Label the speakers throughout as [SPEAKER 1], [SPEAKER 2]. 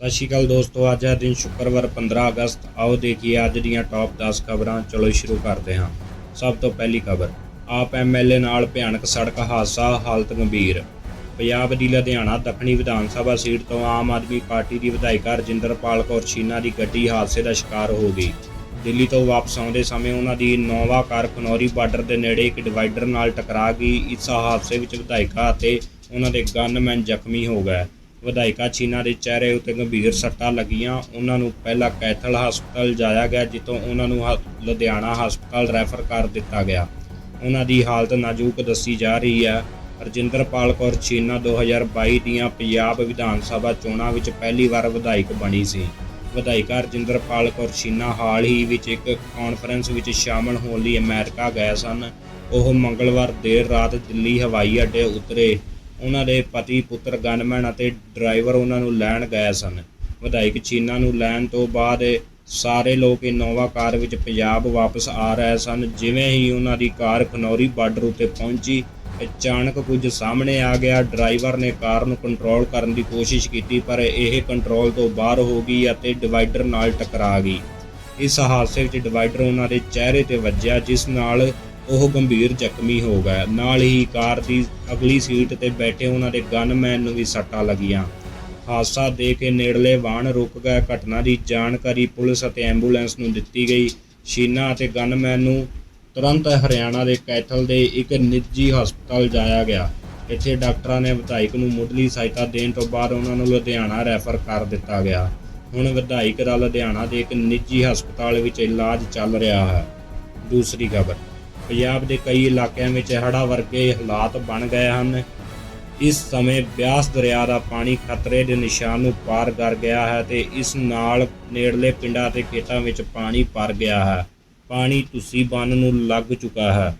[SPEAKER 1] ਸਤਿ ਸ਼੍ਰੀ ਅਕਾਲ ਦੋਸਤੋ, ਅੱਜ ਹੈ ਦਿਨ ਸ਼ੁੱਕਰਵਾਰ 15 ਅਗਸਤ। ਆਓ ਦੇਖੀਏ ਅੱਜ ਦੀਆਂ ਟੌਪ 10 ਖਬਰਾਂ। ਚਲੋ ਸ਼ੁਰੂ ਕਰਦੇ ਹਾਂ। ਸਭ ਤੋਂ ਪਹਿਲੀ ਖਬਰ, ਆਪ ਐਮਐਲਏ ਨਾਲ ਭਿਆਨਕ ਸੜਕ ਹਾਦਸਾ, ਹਾਲਤ ਗੰਭੀਰ। ਪੰਜਾਬ ਦੀ ਲੁਧਿਆਣਾ ਦੱਖਣੀ ਵਿਧਾਨ ਸਭਾ ਸੀਟ ਤੋਂ ਆਮ ਆਦਮੀ ਪਾਰਟੀ ਦੀ ਵਿਧਾਇਕਾ ਰਜਿੰਦਰਪਾਲ ਕੌਰ ਛੀਨਾ ਦੀ ਗੱਡੀ ਹਾਦਸੇ ਦਾ ਸ਼ਿਕਾਰ ਹੋ ਗਈ। ਦਿੱਲੀ ਤੋਂ ਵਾਪਸ ਆਉਂਦੇ ਸਮੇਂ ਉਹਨਾਂ ਦੀ ਨੋਵਾ ਕਾਰ ਖਨੌਰੀ ਬਾਰਡਰ ਦੇ ਨੇੜੇ ਇੱਕ ਡਿਵਾਈਡਰ ਨਾਲ ਟਕਰਾ ਗਈ। ਇਸ ਹਾਦਸੇ ਵਿੱਚ ਵਿਧਾਇਕਾ ਅਤੇ ਉਹਨਾਂ ਦੇ ਗਨਮੈਨ ਜ਼ਖਮੀ ਹੋ ਗਏ। ਵਿਧਾਇਕਾ ਚੀਨਾ ਦੇ ਚਿਹਰੇ ਉੱਤੇ ਗੰਭੀਰ ਸੱਟਾਂ ਲੱਗੀਆਂ। ਉਹਨਾਂ ਨੂੰ ਪਹਿਲਾਂ ਕੈਥਲ ਹਸਪਤਾਲ ਜਾਇਆ ਗਿਆ, ਜਿੱਥੋਂ ਉਹਨਾਂ ਨੂੰ ਹ- ਲੁਧਿਆਣਾ ਹਸਪਤਾਲ ਰੈਫਰ ਕਰ ਦਿੱਤਾ ਗਿਆ। ਉਹਨਾਂ ਦੀ ਹਾਲਤ ਨਾਜ਼ੁਕ ਦੱਸੀ ਜਾ ਰਹੀ ਹੈ। ਰਜਿੰਦਰਪਾਲ ਕੌਰ ਚੀਨਾ 2022 ਦੀਆਂ ਪੰਜਾਬ ਵਿਧਾਨ ਸਭਾ ਚੋਣਾਂ ਵਿੱਚ ਪਹਿਲੀ ਵਾਰ ਵਿਧਾਇਕ ਬਣੀ ਸੀ। ਵਿਧਾਇਕਾ ਰਜਿੰਦਰਪਾਲ ਕੌਰ ਚੀਨਾ ਹਾਲ ਹੀ ਵਿੱਚ ਇੱਕ ਕਾਨਫਰੰਸ ਵਿੱਚ ਸ਼ਾਮਲ ਹੋਣ ਲਈ ਅਮਰੀਕਾ ਗਏ ਸਨ। ਉਹ ਮੰਗਲਵਾਰ ਦੇਰ ਰਾਤ ਦਿੱਲੀ ਹਵਾਈ ਅੱਡੇ ਉਤਰੇ। ਉਹਨਾਂ ਦੇ ਪਤੀ, ਪੁੱਤਰ, ਗਨਮੈਨ ਅਤੇ ਡਰਾਈਵਰ ਉਹਨਾਂ ਨੂੰ ਲੈਣ ਗਏ ਸਨ। ਵਿਧਾਇਕ ਚੀਨਾ ਨੂੰ ਲੈਣ ਤੋਂ ਬਾਅਦ ਸਾਰੇ ਲੋਕ ਇਨੋਵਾ ਕਾਰ ਵਿੱਚ ਪੰਜਾਬ ਵਾਪਸ ਆ ਰਹੇ ਸਨ। ਜਿਵੇਂ ਹੀ ਉਹਨਾਂ ਦੀ ਕਾਰ ਖਨੌਰੀ ਬਾਰਡਰ ਉੱਤੇ ਪਹੁੰਚੀ, ਅਚਾਨਕ ਕੁਝ ਸਾਹਮਣੇ ਆ ਗਿਆ। ਡਰਾਈਵਰ ਨੇ ਕਾਰ ਨੂੰ ਕੰਟਰੋਲ ਕਰਨ ਦੀ ਕੋਸ਼ਿਸ਼ ਕੀਤੀ, ਪਰ ਇਹ ਕੰਟਰੋਲ ਤੋਂ ਬਾਹਰ ਹੋ ਗਈ ਅਤੇ ਡਿਵਾਈਡਰ ਨਾਲ ਟਕਰਾ ਗਈ। ਇਸ ਹਾਦਸੇ ਵਿੱਚ ਡਿਵਾਈਡਰ ਉਹਨਾਂ ਦੇ ਚਿਹਰੇ ਤੇ ਵੱਜਿਆ, ਜਿਸ ਨਾਲ ਉਹ ਗੰਭੀਰ ਜ਼ਖਮੀ ਹੋ ਗਏ। ਨਾਲ ਹੀ ਕਾਰ ਦੀ ਅਗਲੀ ਸੀਟ ਤੇ ਬੈਠੇ ਉਹਨਾਂ ਦੇ ਗਨਮੈਨ ਨੂੰ ਵੀ ਸੱਟਾਂ ਲੱਗੀਆਂ। ਹਾਦਸਾ ਦੇਖ ਕੇ ਨੇੜਲੇ ਵਾਹਨ ਰੁਕ ਗਏ। ਘਟਨਾ ਦੀ ਜਾਣਕਾਰੀ ਪੁਲਿਸ ਅਤੇ ਐਂਬੂਲੈਂਸ ਨੂੰ ਦਿੱਤੀ ਗਈ। ਸ਼ੀਨਾ ਅਤੇ ਗਨਮੈਨ ਨੂੰ ਤੁਰੰਤ ਹਰਿਆਣਾ ਦੇ ਕੈਥਲ ਦੇ ਇੱਕ ਨਿੱਜੀ ਹਸਪਤਾਲ ਜਾਇਆ ਗਿਆ। ਇੱਥੇ ਡਾਕਟਰਾਂ ਨੇ ਵਿਧਾਇਕ ਨੂੰ ਮੁੱਢਲੀ ਸਹਾਇਤਾ ਦੇਣ ਤੋਂ ਬਾਅਦ ਉਹਨਾਂ ਨੂੰ ਲੁਧਿਆਣਾ ਰੈਫਰ ਕਰ ਦਿੱਤਾ ਗਿਆ। ਹੁਣ ਵਿਧਾਇਕ ਦਾ ਲੁਧਿਆਣਾ ਦੇ ਇੱਕ ਨਿੱਜੀ ਹਸਪਤਾਲ ਵਿੱਚ ਇਲਾਜ ਚੱਲ ਰਿਹਾ ਹੈ। ਦੂਸਰੀ ਖਬਰ। ਪੰਜਾਬ ਦੇ ਕਈ ਇਲਾਕਿਆਂ ਵਿੱਚ ਹੜ੍ਹਾਂ ਵਰਗੇ ਹਾਲਾਤ ਬਣ ਗਏ ਹਨ। ਇਸ ਸਮੇਂ ਬਿਆਸ ਦਰਿਆ ਦਾ ਪਾਣੀ ਖਤਰੇ ਦੇ ਨਿਸ਼ਾਨ ਨੂੰ ਪਾਰ ਕਰ ਗਿਆ ਹੈ ਤੇ ਇਸ ਨਾਲ ਨੇੜਲੇ ਪਿੰਡਾਂ ਤੇ ਖੇਤਾਂ ਵਿੱਚ ਪਾਣੀ ਭਰ ਗਿਆ ਹੈ। ਪਾਣੀ ਤੁਸੀਂ ਬੰਨ ਨੂੰ ਲੱਗ ਚੁੱਕਾ ਹੈ।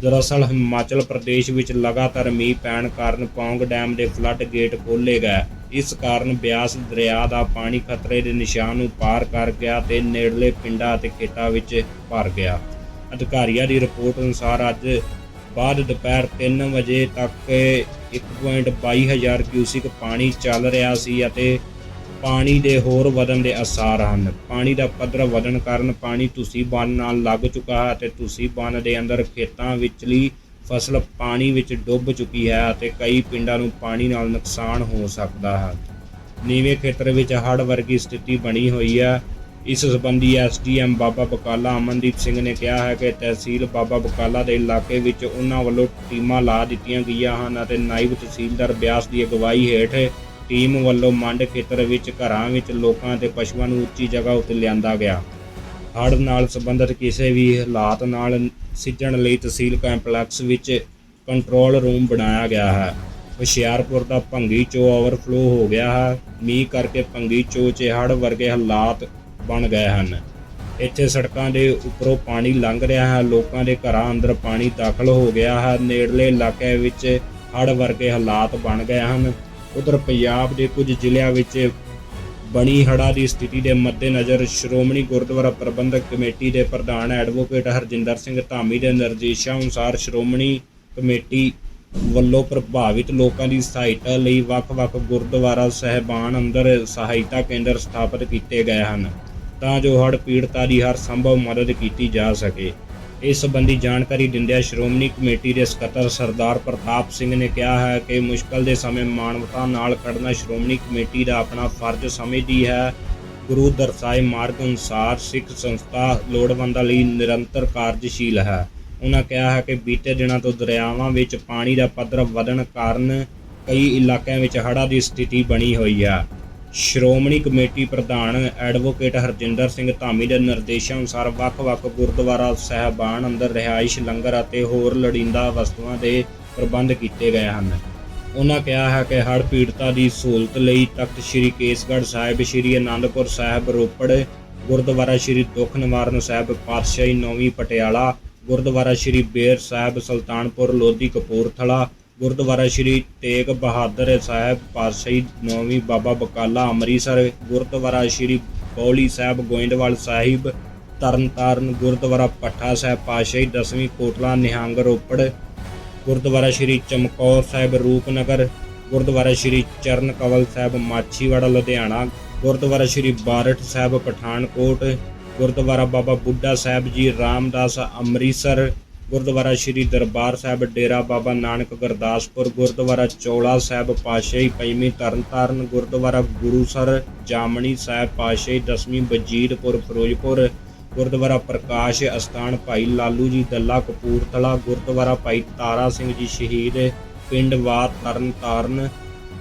[SPEAKER 1] ਦਰਅਸਲ, ਹਿਮਾਚਲ ਪ੍ਰਦੇਸ਼ ਵਿੱਚ ਲਗਾਤਾਰ ਮੀਂਹ ਪੈਣ ਕਾਰਨ ਪੌਂਗ ਡੈਮ ਦੇ ਫਲੱਡ ਗੇਟ ਖੋਲ੍ਹੇ ਗਏ। ਇਸ ਕਾਰਨ ਬਿਆਸ ਦਰਿਆ ਦਾ ਪਾਣੀ ਖਤਰੇ ਦੇ ਨਿਸ਼ਾਨ ਨੂੰ ਪਾਰ ਕਰ ਗਿਆ ਤੇ ਨੇੜਲੇ ਪਿੰਡਾਂ ਅਤੇ ਖੇਤਾਂ ਵਿੱਚ ਭਰ ਗਿਆ। ਅਧਿਕਾਰੀਆਂ ਦੀ ਰਿਪੋਰਟ ਅਨੁਸਾਰ ਅੱਜ ਬਾਅਦ ਦੁਪਹਿਰ 3 ਵਜੇ ਤੱਕ 1.22 ਹਜ਼ਾਰ ਕਿਊਸਿਕ ਪਾਣੀ ਚੱਲ ਰਿਹਾ ਸੀ ਅਤੇ ਪਾਣੀ ਦੇ ਹੋਰ ਵਧਣ ਦੇ ਅਸਾਰ ਹਨ। ਪਾਣੀ ਦਾ ਪੱਧਰ ਵਧਣ ਕਾਰਨ ਪਾਣੀ ਤੁਸੀਂ ਬੰਨ ਨਾਲ ਲੱਗ ਚੁੱਕਾ ਹੈ ਅਤੇ ਤੁਸੀਂ ਬੰਨ ਦੇ ਅੰਦਰ ਖੇਤਾਂ ਵਿੱਚਲੀ ਫਸਲ ਪਾਣੀ ਵਿੱਚ ਡੁੱਬ ਚੁੱਕੀ ਹੈ ਅਤੇ ਕਈ ਪਿੰਡਾਂ ਨੂੰ ਪਾਣੀ ਨਾਲ ਨੁਕਸਾਨ ਹੋ ਸਕਦਾ ਹੈ। ਨੀਵੇਂ ਖੇਤਰ ਵਿੱਚ ਹੜ੍ਹ ਵਰਗੀ ਸਥਿਤੀ ਬਣੀ ਹੋਈ ਹੈ। ਇਸ ਸੰਬੰਧੀ ਐਸਡੀਐਮ ਬਾਬਾ ਬਕਾਲਾ ਅਮਨਦੀਪ ਸਿੰਘ ਨੇ ਕਿਹਾ ਹੈ ਕਿ ਤਹਿਸੀਲ ਬਾਬਾ ਬਕਾਲਾ ਦੇ ਇਲਾਕੇ ਵਿੱਚ ਉਹਨਾਂ ਵੱਲੋਂ ਟੀਮਾਂ ਲਾ ਦਿੱਤੀਆਂ ਗਈਆਂ ਹਨ ਅਤੇ ਨਾਇਬ ਤਹਿਸੀਲਦਾਰ ਬਿਆਸ ਦੀ ਅਗਵਾਈ ਹੇਠ ਟੀਮ ਵੱਲੋਂ ਮੰਡ ਖੇਤਰ ਵਿੱਚ ਘਰਾਂ ਵਿੱਚ ਲੋਕਾਂ ਅਤੇ ਪਸ਼ੂਆਂ ਨੂੰ ਉੱਚੀ ਜਗ੍ਹਾ ਉੱਤੇ ਲਿਆਂਦਾ ਗਿਆ। ਹੜ੍ਹ ਨਾਲ ਸੰਬੰਧਿਤ ਕਿਸੇ ਵੀ ਹਾਲਾਤ ਨਾਲ ਸਿੱਝਣ ਲਈ ਤਹਿਸੀਲ ਕੰਪਲੈਕਸ ਵਿੱਚ ਕੰਟਰੋਲ ਰੂਮ ਬਣਾਇਆ ਗਿਆ ਹੈ। ਹੁਸ਼ਿਆਰਪੁਰ ਦਾ ਭੰਗੀ ਚੋ ਓਵਰਫਲੋ ਹੋ ਗਿਆ ਹੈ। ਮੀਂਹ ਕਰਕੇ ਭੰਗੀ ਚੋ 'ਚ ਹੜ੍ਹ ਵਰਗੇ ਹਾਲਾਤ ਬਣ ਗਏ ਹਨ। ਇੱਥੇ ਸੜਕਾਂ ਦੇ ਉੱਪਰੋਂ ਪਾਣੀ ਲੰਘ ਰਿਹਾ ਹੈ। ਲੋਕਾਂ ਦੇ ਘਰਾਂ ਅੰਦਰ ਪਾਣੀ ਦਾਖਲ ਹੋ ਗਿਆ ਹੈ। ਨੇੜਲੇ ਇਲਾਕੇ ਵਿੱਚ ਹੜ੍ਹ ਵਰਗੇ ਹਾਲਾਤ ਬਣ ਗਏ ਹਨ। ਉਧਰ ਪੰਜਾਬ ਦੇ ਕੁਝ ਜ਼ਿਲ੍ਹਿਆਂ ਵਿੱਚ ਬਣੀ ਹੜ੍ਹਾਂ ਦੀ ਸਥਿਤੀ ਦੇ ਮੱਦੇਨਜ਼ਰ ਸ਼੍ਰੋਮਣੀ ਗੁਰਦੁਆਰਾ ਪ੍ਰਬੰਧਕ ਕਮੇਟੀ ਦੇ ਪ੍ਰਧਾਨ ਐਡਵੋਕੇਟ ਹਰਜਿੰਦਰ ਸਿੰਘ ਧਾਮੀ ਦੇ ਨਿਰਦੇਸ਼ਾਂ ਅਨੁਸਾਰ ਸ਼੍ਰੋਮਣੀ ਕਮੇਟੀ ਵੱਲੋਂ ਪ੍ਰਭਾਵਿਤ ਲੋਕਾਂ ਦੀ ਸਹਾਇਤਾ ਲਈ ਵੱਖ-ਵੱਖ ਗੁਰਦੁਆਰਾ ਸਹਿਬਾਨ ਅੰਦਰ ਸਹਾਇਤਾ ਕੇਂਦਰ ਸਥਾਪਿਤ ਕੀਤੇ ਗਏ ਹਨ। ਤਾਂ ਜੋ ਹੜ੍ਹ ਪੀੜਤਾਂ ਦੀ ਹਰ ਸੰਭਵ ਮਦਦ ਕੀਤੀ ਜਾ ਸਕੇ। ਇਸ ਸੰਬੰਧੀ ਜਾਣਕਾਰੀ ਦਿੰਦਿਆਂ ਸ਼੍ਰੋਮਣੀ ਕਮੇਟੀ ਦੇ ਸਕੱਤਰ ਸਰਦਾਰ ਪ੍ਰਤਾਪ ਸਿੰਘ ਨੇ ਕਿਹਾ ਹੈ ਕਿ ਮੁਸ਼ਕਲ ਦੇ ਸਮੇਂ ਮਾਨਵਤਾ ਨਾਲ ਖੜਨਾ ਸ਼੍ਰੋਮਣੀ ਕਮੇਟੀ ਦਾ ਆਪਣਾ ਫਰਜ਼ ਸਮਝਦੀ ਹੈ। ਗੁਰੂ ਦਰਸਾਏ ਮਾਰਗ ਅਨੁਸਾਰ ਸਿੱਖ ਸੰਸਥਾ ਲੋੜਵੰਦਾਂ ਲਈ ਨਿਰੰਤਰ ਕਾਰਜਸ਼ੀਲ ਹੈ। ਉਹਨਾਂ ਕਿਹਾ ਹੈ ਕਿ ਬੀਤੇ ਦਿਨਾਂ ਤੋਂ ਦਰਿਆਵਾਂ ਵਿੱਚ ਪਾਣੀ ਦਾ ਪੱਧਰ ਵਧਣ ਕਾਰਨ ਕਈ ਇਲਾਕਿਆਂ ਵਿੱਚ ਹੜ੍ਹਾਂ ਦੀ ਸਥਿਤੀ ਬਣੀ ਹੋਈ ਹੈ। ਸ਼੍ਰੋਮਣੀ ਕਮੇਟੀ ਪ੍ਰਧਾਨ ਐਡਵੋਕੇਟ ਹਰਜਿੰਦਰ ਸਿੰਘ ਧਾਮੀ ਦੇ ਨਿਰਦੇਸ਼ਾਂ ਅਨੁਸਾਰ ਵੱਖ-ਵੱਖ ਗੁਰਦੁਆਰਾ ਸਹਿਬਾਨ ਅੰਦਰ ਰਿਹਾਇਸ਼, ਲੰਗਰ ਅਤੇ ਹੋਰ ਲੋੜੀਂਦਾ ਵਸਤੂਆਂ ਦੇ ਪ੍ਰਬੰਧ ਕੀਤੇ ਗਏ ਹਨ। ਉਹਨਾਂ ਕਿਹਾ ਹੈ ਕਿ ਹੜ੍ਹ ਪੀੜਤਾਂ ਦੀ ਸਹੂਲਤ ਲਈ ਤਖਤ ਸ੍ਰੀ ਕੇਸਗੜ੍ਹ ਸਾਹਿਬ, ਸ੍ਰੀ ਅਨੰਦਪੁਰ ਸਾਹਿਬ, ਰੋਪੜ, ਗੁਰਦੁਆਰਾ ਸ੍ਰੀ ਦੁੱਖ ਨਿਵਾਰਨ ਸਾਹਿਬ, ਪਾਤਸ਼ਾਹੀ ਨੌਵੀਂ ਪਟਿਆਲਾ, ਗੁਰਦੁਆਰਾ ਸ੍ਰੀ ਬੇਰ ਸਾਹਿਬ, ਸੁਲਤਾਨਪੁਰ, ਲੋਧੀ ਕਪੂਰਥਲਾ ਗੁਰਦੁਆਰਾ ਸ੍ਰੀ ਤੇਗ ਬਹਾਦਰ ਸਾਹਿਬ ਪਾਤਸ਼ਾਹੀ ਨੌਵੀਂ ਬਾਬਾ ਬਕਾਲਾ ਅੰਮ੍ਰਿਤਸਰ, ਗੁਰਦੁਆਰਾ ਸ੍ਰੀ ਬੌਲੀ ਸਾਹਿਬ ਗੋਇੰਦਵਾਲ ਸਾਹਿਬ, ਤਰਨਤਾਰਨ ਗੁਰਦੁਆਰਾ ਪੱਠਾ ਸਾਹਿਬ ਪਾਤਸ਼ਾਹੀ, ਦਸਵੀਂ ਕੋਟਲਾ ਨਿਹੰਗ ਰੋਪੜ, ਗੁਰਦੁਆਰਾ ਸ੍ਰੀ ਚਮਕੌਰ ਸਾਹਿਬ ਰੂਪਨਗਰ, ਗੁਰਦੁਆਰਾ ਸ੍ਰੀ ਚਰਨ ਕਵਲ ਸਾਹਿਬ ਮਾਛੀਵਾੜਾ ਲੁਧਿਆਣਾ, ਗੁਰਦੁਆਰਾ ਸ਼੍ਰੀ ਬਾਰਠ ਸਾਹਿਬ ਪਠਾਨਕੋਟ, ਗੁਰਦੁਆਰਾ ਬਾਬਾ ਬੁੱਢਾ ਸਾਹਿਬ ਜੀ ਰਾਮਦਾਸ ਅੰਮ੍ਰਿਤਸਰ ਗੁਰਦੁਆਰਾ ਸ਼੍ਰੀ ਦਰਬਾਰ ਸਾਹਿਬ, ਡੇਰਾ ਬਾਬਾ ਨਾਨਕ, ਗੁਰਦਾਸਪੁਰ, ਗੁਰਦੁਆਰਾ ਚੌਲਾ ਸਾਹਿਬ, ਪਾਤਸ਼ਾਹੀ ਪੰਜਵੀਂ ਤਰਨਤਾਰਨ, ਗੁਰਦੁਆਰਾ ਗੁਰੂਸਰ ਜਾਮਣੀ ਸਾਹਿਬ, ਪਾਤਸ਼ਾਹੀ ਦਸਵੀਂ ਵਜੀਦਪੁਰ, ਫਿਰੋਜ਼ਪੁਰ, ਗੁਰਦੁਆਰਾ ਪ੍ਰਕਾਸ਼ ਅਸਥਾਨ, ਭਾਈ ਲਾਲੂ ਜੀ ਦੱਲਾ ਕਪੂਰਥਲਾ, ਗੁਰਦੁਆਰਾ ਭਾਈ ਤਾਰਾ ਸਿੰਘ ਜੀ ਸ਼ਹੀਦ, ਪਿੰਡ ਵਾ ਤਰਨਤਾਰਨ,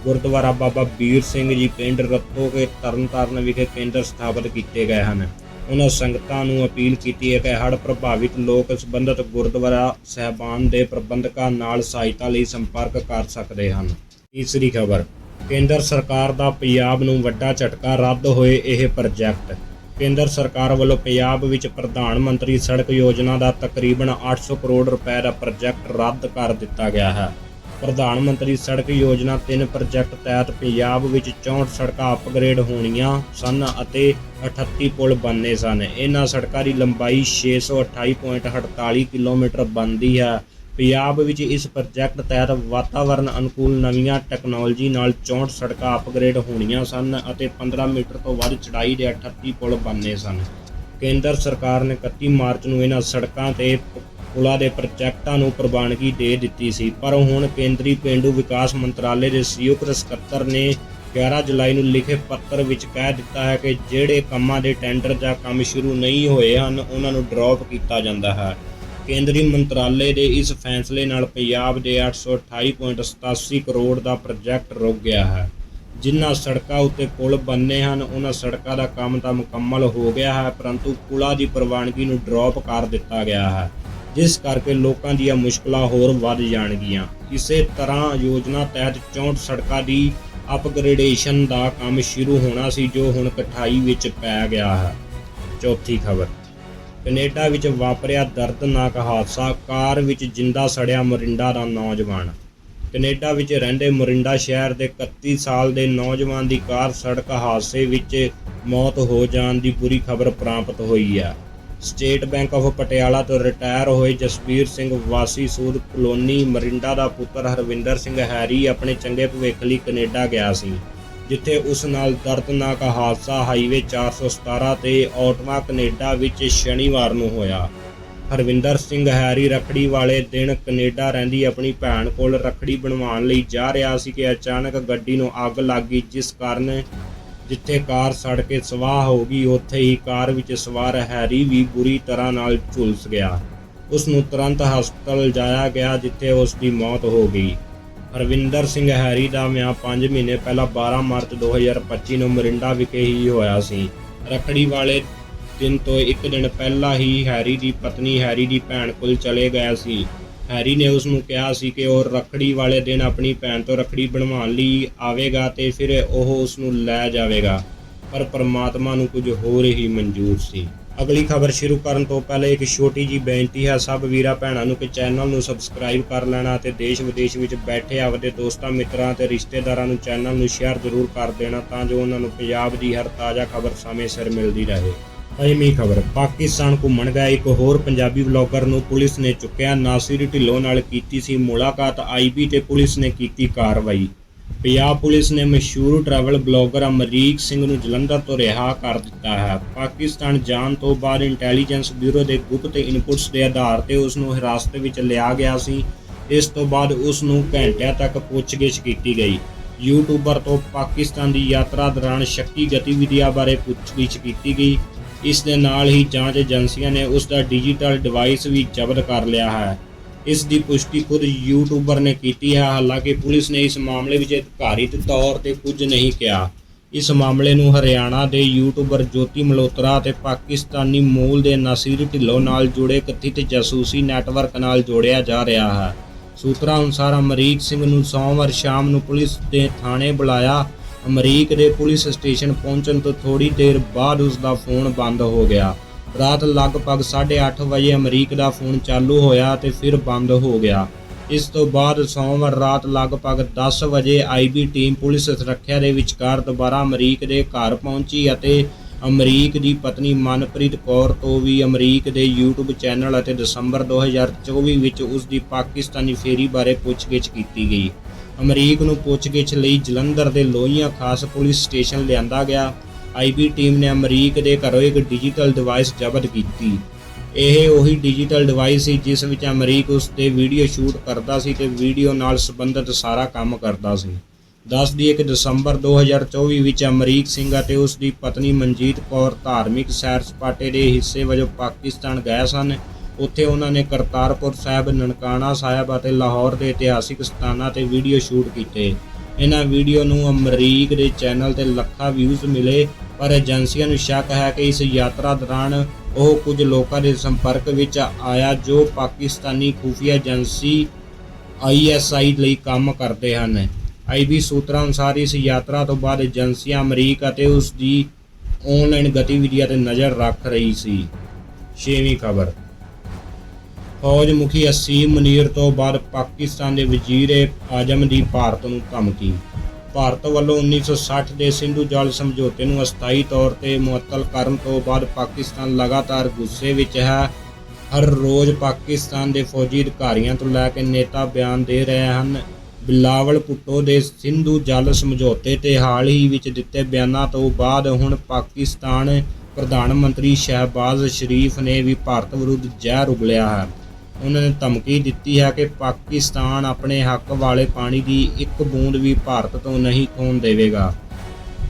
[SPEAKER 1] ਗੁਰਦੁਆਰਾ ਬਾਬਾ ਵੀਰ ਸਿੰਘ ਜੀ, ਪਿੰਡ ਰੱਤੋਕੇ ਤਰਨਤਾਰਨ ਵਿਖੇ ਕੇਂਦਰ ਸਥਾਪਿਤ ਕੀਤੇ ਗਏ ਹਨ। ਉਹਨਾਂ ਸੰਗਤਾਂ ਨੂੰ ਅਪੀਲ ਕੀਤੀ ਹੈ ਕਿ ਹੜ੍ਹ ਪ੍ਰਭਾਵਿਤ ਲੋਕ ਸੰਬੰਧਿਤ ਗੁਰਦੁਆਰਾ ਸਹਿਬਾਨ ਦੇ ਪ੍ਰਬੰਧਕਾਂ ਨਾਲ ਸਹਾਇਤਾ ਲਈ ਸੰਪਰਕ ਕਰ ਸਕਦੇ ਹਨ। ਤੀਸਰੀ ਖਬਰ, ਕੇਂਦਰ ਸਰਕਾਰ ਦਾ ਪੰਜਾਬ ਨੂੰ ਵੱਡਾ ਝਟਕਾ ਰੱਦ ਹੋਏ ਇਹ ਪ੍ਰੋਜੈਕਟ। ਕੇਂਦਰ ਸਰਕਾਰ ਵੱਲੋਂ ਪੰਜਾਬ ਵਿੱਚ ਪ੍ਰਧਾਨ ਮੰਤਰੀ ਸੜਕ ਯੋਜਨਾ ਦਾ ਤਕਰੀਬਨ 800 ਕਰੋੜ ਰੁਪਏ ਦਾ ਪ੍ਰੋਜੈਕਟ ਰੱਦ ਕਰ ਦਿੱਤਾ ਗਿਆ ਹੈ। ਪ੍ਰਧਾਨ ਮੰਤਰੀ ਸੜਕ ਯੋਜਨਾ ਤਿੰਨ ਪ੍ਰੋਜੈਕਟ ਤਹਿਤ ਪੰਜਾਬ ਵਿੱਚ 64 ਸੜਕਾਂ ਅਪਗ੍ਰੇਡ ਹੋਣੀਆਂ ਸਨ ਅਤੇ 38 ਪੁਲ ਬਣਨੇ ਸਨ। ਇਹਨਾਂ ਸੜਕਾਂ ਦੀ ਲੰਬਾਈ 628.48 ਕਿਲੋਮੀਟਰ ਬਣਦੀ ਹੈ। ਪੰਜਾਬ ਵਿੱਚ ਇਸ ਪ੍ਰੋਜੈਕਟ ਤਹਿਤ ਵਾਤਾਵਰਣ ਅਨੁਕੂਲ ਨਵੀਆਂ ਟੈਕਨੋਲੋਜੀ ਨਾਲ 64 ਸੜਕਾਂ ਅਪਗ੍ਰੇਡ ਹੋਣੀਆਂ ਸਨ ਅਤੇ 15 ਮੀਟਰ ਤੋਂ ਵੱਧ ਚੜ੍ਹਾਈ ਦੇ 38 ਪੁਲ ਬਣਨੇ ਸਨ। ਕੇਂਦਰ ਸਰਕਾਰ ਨੇ 31 ਮਾਰਚ ਨੂੰ ਇਹਨਾਂ ਸੜਕਾਂ ਤੇ ਪੁਲਾਂ ਦੇ ਪ੍ਰੋਜੈਕਟਾਂ ਨੂੰ ਪ੍ਰਵਾਨਗੀ ਦੇ ਦਿੱਤੀ ਸੀ, ਪਰ ਹੁਣ ਕੇਂਦਰੀ ਪੇਂਡੂ ਵਿਕਾਸ ਮੰਤਰਾਲੇ ਦੇ ਸੰਯੁਕਤ ਸਕੱਤਰ ਨੇ 11 ਜੁਲਾਈ ਨੂੰ ਲਿਖੇ ਪੱਤਰ ਵਿੱਚ ਕਹਿ ਦਿੱਤਾ ਹੈ ਕਿ ਜਿਹੜੇ ਕੰਮਾਂ ਦੇ ਟੈਂਡਰ ਜਾਂ ਕੰਮ ਸ਼ੁਰੂ ਨਹੀਂ ਹੋਏ ਹਨ, ਉਹਨਾਂ ਨੂੰ ਡ੍ਰੌਪ ਕੀਤਾ ਜਾਂਦਾ ਹੈ। ਕੇਂਦਰੀ ਮੰਤਰਾਲੇ ਦੇ ਇਸ ਫੈਸਲੇ ਨਾਲ ਪੰਜਾਬ ਦੇ 828.87 ਕਰੋੜ ਦਾ ਪ੍ਰੋਜੈਕਟ ਰੁਕ ਗਿਆ ਹੈ। ਜਿਨ੍ਹਾਂ ਸੜਕਾਂ ਉੱਤੇ ਪੁਲ ਬੰਨੇ ਹਨ, ਉਹਨਾਂ ਸੜਕਾਂ ਦਾ ਕੰਮ ਤਾਂ ਮੁਕੰਮਲ ਹੋ ਗਿਆ ਹੈ, ਪਰੰਤੂ ਪੁਲਾਂ ਦੀ ਪ੍ਰਵਾਨਗੀ ਨੂੰ ਡ੍ਰੌਪ ਕਰ ਦਿੱਤਾ ਗਿਆ ਹੈ। ਜਿਸ ਕਰਕੇ ਲੋਕਾਂ ਦੀਆਂ ਮੁਸ਼ਕਲਾਂ ਹੋਰ ਵੱਧ ਜਾਣਗੀਆਂ। ਇਸੇ ਤਰ੍ਹਾਂ ਯੋਜਨਾ ਤਹਿਤ 64 ਸੜਕਾਂ ਦੀ ਅਪਗ੍ਰੇਡੇਸ਼ਨ ਦਾ ਕੰਮ ਸ਼ੁਰੂ ਹੋਣਾ ਸੀ, ਜੋ ਹੁਣ ਕਠਾਈ ਵਿੱਚ ਪੈ ਗਿਆ ਹੈ। ਚੌਥੀ ਖਬਰ। ਕੈਨੇਡਾ ਵਿੱਚ ਵਾਪਰਿਆ ਦਰਦਨਾਕ ਹਾਦਸਾ, ਕਾਰ ਵਿੱਚ ਜਿੰਦਾ ਸੜਿਆ ਮਰਿੰਡਾ ਦਾ ਨੌਜਵਾਨ। ਕੈਨੇਡਾ ਵਿੱਚ ਰਹਿੰਦੇ ਮੋਰਿੰਡਾ ਸ਼ਹਿਰ ਦੇ 31 ਸਾਲ ਦੇ ਨੌਜਵਾਨ ਦੀ ਕਾਰ ਸੜਕ ਹਾਦਸੇ ਵਿੱਚ ਮੌਤ ਹੋ ਜਾਣ ਦੀ ਬੁਰੀ ਖਬਰ ਪ੍ਰਾਪਤ ਹੋਈ ਹੈ। ਸਟੇਟ ਬੈਂਕ ਆਫ ਪਟਿਆਲਾ ਤੋਂ ਰਿਟਾਇਰ ਹੋਏ ਜਸਬੀਰ ਸਿੰਘ ਵਾਸੀ ਸੂਦ ਕਲੋਨੀ ਮਰਿੰਡਾ ਦਾ ਪੁੱਤਰ ਹਰਵਿੰਦਰ ਸਿੰਘ ਹੈਰੀ ਆਪਣੇ ਚੰਗੇ ਭਵਿੱਖ ਲਈ ਕੈਨੇਡਾ ਗਿਆ ਸੀ, ਜਿੱਥੇ ਉਸ ਨਾਲ ਦਰਦਨਾਕ ਹਾਦਸਾ ਹਾਈਵੇ 417 ਤੇ ਆਟਵਾ ਕੈਨੇਡਾ ਵਿੱਚ ਸ਼ਨੀਵਾਰ ਨੂੰ ਹੋਇਆ। ਹਰਵਿੰਦਰ ਸਿੰਘ ਹੈਰੀ ਰਖੜੀ ਵਾਲੇ ਦਿਨ ਕੈਨੇਡਾ ਰਹਿੰਦੀ ਆਪਣੀ ਭੈਣ ਕੋਲ ਰਖੜੀ ਬਣਵਾਉਣ ਲਈ ਜਾ ਰਿਹਾ ਸੀ ਕਿ ਅਚਾਨਕ ਗੱਡੀ ਨੂੰ ਅੱਗ ਲੱਗ ਗਈ, ਜਿਸ ਕਾਰਨ ਜਿੱਥੇ ਕਾਰ ਸੜ ਕੇ ਸਵਾਹ ਹੋ ਗਈ, ਉੱਥੇ ਹੀ ਕਾਰ ਵਿੱਚ ਸਵਾਰ ਹੈਰੀ ਵੀ ਬੁਰੀ ਤਰ੍ਹਾਂ ਨਾਲ ਝੁਲਸ ਗਿਆ। ਉਸ ਨੂੰ ਤੁਰੰਤ ਹਸਪਤਾਲ ਲਿਜਾਇਆ ਗਿਆ, ਜਿੱਥੇ ਉਸ ਦੀ ਮੌਤ ਹੋ ਗਈ। ਹਰਵਿੰਦਰ ਸਿੰਘ ਹੈਰੀ ਦਾ ਵਿਆਹ 5 ਮਹੀਨੇ ਪਹਿਲਾਂ 12 ਮਾਰਚ 2025 ਨੂੰ ਮਰਿੰਡਾ ਵਿਖੇ ਹੀ ਹੋਇਆ ਸੀ। ਰਖੜੀ ਵਾਲੇ ਦਿਨ ਤੋਂ ਇੱਕ ਦਿਨ ਪਹਿਲਾਂ ਹੀ ਹੈਰੀ ਦੀ ਪਤਨੀ, ਹੈਰੀ ਦੀ ਭੈਣ ਕੋਲ ਚਲੇ ਗਿਆ ਸੀ। ਹੈਰੀ ਨੇ ਉਸ ਨੂੰ ਕਿਹਾ ਸੀ ਕਿ ਉਹ ਰਖੜੀ ਵਾਲੇ ਦਿਨ ਆਪਣੀ ਭੈਣ ਤੋਂ ਰਖੜੀ ਬਣਵਾਉਣ ਲਈ ਆਵੇਗਾ ਤੇ ਫਿਰ ਉਹ ਉਸ ਨੂੰ ਲੈ ਜਾਵੇਗਾ। ਪਰ ਪਰਮਾਤਮਾ ਨੂੰ ਕੁਝ ਹੋਰ ਹੀ ਮਨਜ਼ੂਰ ਸੀ। ਅਗਲੀ ਖਬਰ ਸ਼ੁਰੂ ਕਰਨ ਤੋਂ ਪਹਿਲਾਂ ਇੱਕ ਛੋਟੀ ਜੀ ਬੇਨਤੀ ਹੈ, ਸਭ ਵੀਰਾਂ ਭੈਣਾਂ ਨੂੰ ਕਿ ਚੈਨਲ ਨੂੰ ਸਬਸਕ੍ਰਾਈਬ ਕਰ ਲੈਣਾ ਤੇ ਦੇਸ਼ ਵਿਦੇਸ਼ ਵਿੱਚ ਬੈਠੇ ਆਪਦੇ ਦੋਸਤਾਂ, ਮਿੱਤਰਾਂ ਤੇ ਰਿਸ਼ਤੇਦਾਰਾਂ ਨੂੰ ਚੈਨਲ ਨੂੰ ਸ਼ੇਅਰ ਜ਼ਰੂਰ ਕਰ ਦੇਣਾ ਤਾਂ ਜੋ ਉਹਨਾਂ ਨੂੰ ਪੰਜਾਬ ਦੀ ਹਰ ਤਾਜ਼ਾ ਖਬਰ ਸਮੇਂ ਸਿਰ ਮਿਲਦੀ ਰਹੇ। ਪੰਜਵੀਂ ਖਬਰ। ਪਾਕਿਸਤਾਨ ਘੁੰਮਣ ਗਿਆ ਇੱਕ ਹੋਰ ਪੰਜਾਬੀ ਬਲੌਗਰ ਨੂੰ ਪੁਲਿਸ ਨੇ ਚੁੱਕਿਆ ਨਾਸਿਰ ਢਿੱਲੋਂ ਨਾਲ ਕੀਤੀ ਸੀ ਮੁਲਾਕਾਤ। ਆਈਬੀ ਤੇ ਪੁਲਿਸ ਨੇ ਕੀਤੀ ਕਾਰਵਾਈ। ਪੰਜਾਬ ਪੁਲਿਸ ਨੇ ਮਸ਼ਹੂਰ ਟਰੈਵਲ ਬਲੌਗਰ ਅਮਰੀਕ ਸਿੰਘ ਨੂੰ ਜਲੰਧਰ ਤੋਂ ਰਿਹਾ ਕਰ ਦਿੱਤਾ ਹੈ। ਪਾਕਿਸਤਾਨ ਜਾਣ ਤੋਂ ਬਾਅਦ ਇੰਟੈਲੀਜੈਂਸ ਬਿਊਰੋ ਦੇ ਗੁਪਤ ਇਨਪੁਟਸ ਦੇ ਆਧਾਰ ਤੇ ਉਸ ਨੂੰ ਹਿਰਾਸਤ ਵਿੱਚ ਲਿਆ ਗਿਆ ਸੀ। ਇਸ ਤੋਂ ਬਾਅਦ ਉਸ ਨੂੰ ਘੰਟਿਆਂ ਤੱਕ ਪੁੱਛਗਿੱਛ ਕੀਤੀ ਗਈ। ਯੂਟਿਊਬਰ ਤੋਂ ਪਾਕਿਸਤਾਨ ਦੀ ਯਾਤਰਾ ਦੌਰਾਨ ਸ਼ੱਕੀ ਗਤੀਵਿਧੀਆਂ ਬਾਰੇ ਪੁੱਛਗਿੱਛ ਕੀਤੀ ਗਈ। ਇਸ ਦੇ ਨਾਲ ਹੀ ਜਾਂਚ ਏਜੰਸੀਆਂ ਨੇ ਉਸ ਦਾ ਡਿਜੀਟਲ ਡਿਵਾਈਸ ਵੀ ਜ਼ਬਤ ਕਰ ਲਿਆ ਹੈ। ਇਸ ਦੀ ਪੁਸ਼ਟੀ ਖੁਦ ਯੂਟਿਊਬਰ ਨੇ ਕੀਤੀ ਹੈ, ਹਾਲਾਂਕਿ ਪੁਲਿਸ ਨੇ ਇਸ ਮਾਮਲੇ ਵਿੱਚ ਅਧਿਕਾਰਿਤ ਤੌਰ ਤੇ ਕੁਝ ਨਹੀਂ ਕਿਹਾ। ਇਸ ਮਾਮਲੇ ਨੂੰ ਹਰਿਆਣਾ ਦੇ ਯੂਟਿਊਬਰ ਜੋਤੀ ਮਲਹੋਤਰਾ ਅਤੇ ਪਾਕਿਸਤਾਨੀ ਮੂਲ ਦੇ ਨਾਸਿਰ ਢਿੱਲੋਂ ਨਾਲ ਜੁੜੇ ਕਥਿਤ ਜਾਸੂਸੀ ਨੈਟਵਰਕ ਨਾਲ ਜੋੜਿਆ ਜਾ ਰਿਹਾ ਹੈ। ਸੂਤਰਾਂ ਅਨੁਸਾਰ ਅਮਰੀਕ ਸਿੰਘ ਨੂੰ ਸੋਮਵਾਰ ਸ਼ਾਮ ਨੂੰ ਪੁਲਿਸ ਦੇ ਥਾਣੇ ਬੁਲਾਇਆ ਅਮਰੀਕ ਦੇ ਪੁਲਿਸ ਸਟੇਸ਼ਨ ਪਹੁੰਚਣ ਤੋਂ ਥੋੜੀ ਦੇਰ ਬਾਅਦ ਉਸ ਦਾ ਫੋਨ ਬੰਦ ਹੋ ਗਿਆ। ਰਾਤ ਲਗਭਗ 8:30 ਵਜੇ ਅਮਰੀਕ ਦਾ ਫੋਨ ਚਾਲੂ ਹੋਇਆ ਤੇ ਫਿਰ ਬੰਦ ਹੋ ਗਿਆ। ਇਸ ਤੋਂ ਬਾਅਦ ਸੋਮਵਾਰ ਰਾਤ ਲਗਭਗ 10 ਵਜੇ ਆਈਬੀ ਟੀਮ ਪੁਲਿਸ ਸੁਰੱਖਿਆ ਦੇ ਵਿਚਕਾਰ ਦੁਬਾਰਾ ਅਮਰੀਕ ਦੇ ਘਰ ਪਹੁੰਚੀ ਅਤੇ ਅਮਰੀਕ ਦੀ ਪਤਨੀ ਮਨਪ੍ਰੀਤ ਕੌਰ ਤੋਂ ਵੀ ਅਮਰੀਕ ਦੇ YouTube ਚੈਨਲ ਅਤੇ ਦਸੰਬਰ 2024 ਵਿੱਚ ਉਸ ਦੀ ਪਾਕਿਸਤਾਨੀ ਫੇਰੀ ਬਾਰੇ ਪੁੱਛਗਿੱਛ ਕੀਤੀ ਗਈ। ਅਮਰੀਕ ਨੂੰ ਪੁੱਛਗਿੱਛ ਲਈ ਜਲੰਧਰ ਦੇ ਲੋਹੀਆਂ ਖਾਸ ਪੁਲਿਸ ਸਟੇਸ਼ਨ ਲਿਆਂਦਾ ਗਿਆ। ਆਈਬੀ ਟੀਮ ਨੇ ਅਮਰੀਕ ਦੇ ਘਰੋਂ ਇੱਕ ਡਿਜੀਟਲ ਡਿਵਾਈਸ ਜ਼ਬਤ ਕੀਤੀ। ਇਹ ਉਹੀ ਡਿਜੀਟਲ ਡਿਵਾਈਸ ਸੀ ਜਿਸ ਵਿੱਚ ਅਮਰੀਕ ਉਸ 'ਤੇ ਵੀਡੀਓ ਸ਼ੂਟ ਕਰਦਾ ਸੀ ਤੇ ਵੀਡੀਓ ਨਾਲ ਸੰਬੰਧਿਤ ਸਾਰਾ ਕੰਮ ਕਰਦਾ ਸੀ। ਦੱਸ ਦਈਏ ਕਿ ਦਸੰਬਰ 2024 ਵਿੱਚ ਅਮਰੀਕ ਸਿੰਘ ਅਤੇ ਉਸ ਦੀ ਪਤਨੀ ਮਨਜੀਤ ਕੌਰ ਧਾਰਮਿਕ ਸੈਰ ਸਪਾਟੇ ਦੇ ਹਿੱਸੇ ਵਜੋਂ ਪਾਕਿਸਤਾਨ ਗਏ ਸਨ। ਉੱਥੇ ਉਹਨਾਂ ਨੇ ਕਰਤਾਰਪੁਰ ਸਾਹਿਬ, ਨਨਕਾਣਾ ਸਾਹਿਬ ਅਤੇ ਲਾਹੌਰ ਦੇ ਇਤਿਹਾਸਿਕ ਸਥਾਨਾਂ ਤੇ ਵੀਡੀਓ ਸ਼ੂਟ ਕੀਤੇ। ਇਹਨਾਂ ਵੀਡੀਓ ਨੂੰ ਅਮਰੀਕ ਦੇ ਚੈਨਲ ਤੇ ਲੱਖਾਂ ਵਿਊਜ਼ ਮਿਲੇ, ਪਰ ਏਜੰਸੀਆਂ ਨੂੰ ਸ਼ੱਕ ਹੈ ਕਿ ਇਸ ਯਾਤਰਾ ਦੌਰਾਨ ਉਹ ਕੁਝ ਲੋਕਾਂ ਦੇ ਸੰਪਰਕ ਵਿੱਚ ਆਇਆ ਜੋ ਪਾਕਿਸਤਾਨੀ ਖੁਫੀਆ ਏਜੰਸੀ ਆਈਐਸਆਈ ਲਈ ਕੰਮ ਕਰਦੇ ਹਨ। ਆਈਬੀ ਸੂਤਰਾਂ ਅਨੁਸਾਰ ਇਸ ਯਾਤਰਾ ਤੋਂ ਬਾਅਦ ਏਜੰਸੀਆਂ ਅਮਰੀਕ ਅਤੇ ਉਸ ਦੀ ਆਨਲਾਈਨ ਗਤੀਵਿਧੀਆਂ ਤੇ ਨਜ਼ਰ ਰੱਖ ਰਹੀ ਸੀ। ਛੇਵੀਂ ਖਬਰ। ਫੌਜ ਮੁਖੀ ਅਸੀਮ ਮਨੀਰ ਤੋਂ ਬਾਅਦ ਪਾਕਿਸਤਾਨ ਦੇ ਵਜ਼ੀਰ ਆਜਮ ਦੀ ਭਾਰਤ ਨੂੰ ਧਮਕੀ। ਭਾਰਤ ਵੱਲੋਂ 1960 ਦੇ ਸਿੰਧੂ ਜਲ ਸਮਝੌਤੇ ਨੂੰ ਅਸਥਾਈ ਤੌਰ ਤੇ ਮੁਅੱਤਲ ਕਰਨ ਤੋਂ ਬਾਅਦ ਪਾਕਿਸਤਾਨ ਲਗਾਤਾਰ ਗੁੱਸੇ ਵਿੱਚ ਹੈ। ਹਰ ਰੋਜ਼ ਪਾਕਿਸਤਾਨ ਦੇ ਫੌਜੀ ਅਧਿਕਾਰੀਆਂ ਤੋਂ ਲੈ ਕੇ ਨੇਤਾ ਬਿਆਨ ਦੇ ਰਹੇ ਹਨ। ਬਿਲਾਵਲ ਭੁੱਟੋ ਦੇ ਸਿੰਧੂ ਜਲ ਸਮਝੌਤੇ ਤੇ ਹਾਲ ਹੀ ਵਿੱਚ ਦਿੱਤੇ ਬਿਆਨਾਂ ਤੋਂ ਬਾਅਦ ਹੁਣ ਪਾਕਿਸਤਾਨ ਪ੍ਰਧਾਨ ਮੰਤਰੀ ਸ਼ਹਿਬਾਜ਼ ਸ਼ਰੀਫ ਨੇ ਵੀ ਭਾਰਤ ਵਿਰੁੱਧ ਜ਼ਹਿਰ ਉਗਲਿਆ ਹੈ। ਉਹਨਾਂ ਨੇ ਧਮਕੀ ਦਿੱਤੀ ਹੈ ਕਿ ਪਾਕਿਸਤਾਨ ਆਪਣੇ ਹੱਕ ਵਾਲੇ ਪਾਣੀ ਦੀ ਇੱਕ ਬੂੰਦ ਵੀ ਭਾਰਤ ਤੋਂ ਨਹੀਂ ਖੋਣ ਦੇਵੇਗਾ।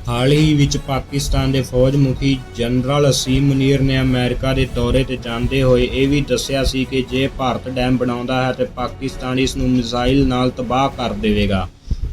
[SPEAKER 1] ਹਾਲ ਹੀ ਵਿੱਚ ਪਾਕਿਸਤਾਨ ਦੇ ਫੌਜ ਮੁਖੀ ਜਨਰਲ ਅਸੀਮ ਮਨੀਰ ਨੇ ਅਮਰੀਕਾ ਦੇ ਦੌਰੇ ਤੇ ਜਾਂਦੇ ਹੋਏ ਇਹ ਵੀ ਦੱਸਿਆ ਸੀ ਕਿ ਜੇ ਭਾਰਤ ਡੈਮ ਬਣਾਉਂਦਾ ਹੈ ਤੇ ਪਾਕਿਸਤਾਨ ਇਸ ਨੂੰ ਮਿਜ਼ਾਈਲ ਨਾਲ ਤਬਾਹ ਕਰ ਦੇਵੇਗਾ।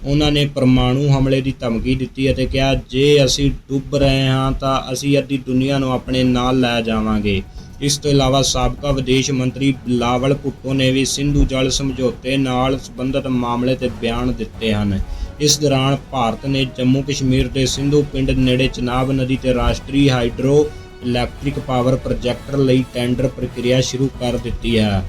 [SPEAKER 1] ਉਹਨਾਂ ਨੇ ਪਰਮਾਣੂ ਹਮਲੇ ਦੀ ਧਮਕੀ ਦਿੱਤੀ ਅਤੇ ਕਿਹਾ, ਜੇ ਅਸੀਂ ਡੁੱਬ ਰਹੇ ਹਾਂ ਤਾਂ ਅਸੀਂ ਅੱਧੀ ਦੁਨੀਆ ਨੂੰ ਆਪਣੇ ਨਾਲ ਲੈ ਜਾਵਾਂਗੇ। ਇਸ ਤੋਂ ਇਲਾਵਾ ਸਾਬਕਾ ਵਿਦੇਸ਼ ਮੰਤਰੀ ਬਿਲਾਵਲ ਭੁੱਟੋ ਨੇ ਵੀ ਸਿੰਧੂ ਜਲ ਸਮਝੌਤੇ ਨਾਲ ਸੰਬੰਧਿਤ ਮਾਮਲੇ ਤੇ ਬਿਆਨ ਦਿੱਤੇ ਹਨ। ਇਸ ਦੌਰਾਨ ਭਾਰਤ ਨੇ ਜੰਮੂ ਕਸ਼ਮੀਰ ਦੇ ਸਿੰਧੂ ਪਿੰਡ ਨੇੜੇ ਚਨਾਬ ਨਦੀ ਤੇ ਰਾਸ਼ਟਰੀ ਹਾਈਡਰੋ ਇਲੈਕਟ੍ਰਿਕ ਪਾਵਰ ਪ੍ਰੋਜੈਕਟ ਲਈ ਟੈਂਡਰ ਪ੍ਰਕਿਰਿਆ ਸ਼ੁਰੂ ਕਰ ਦਿੱਤੀ ਹੈ।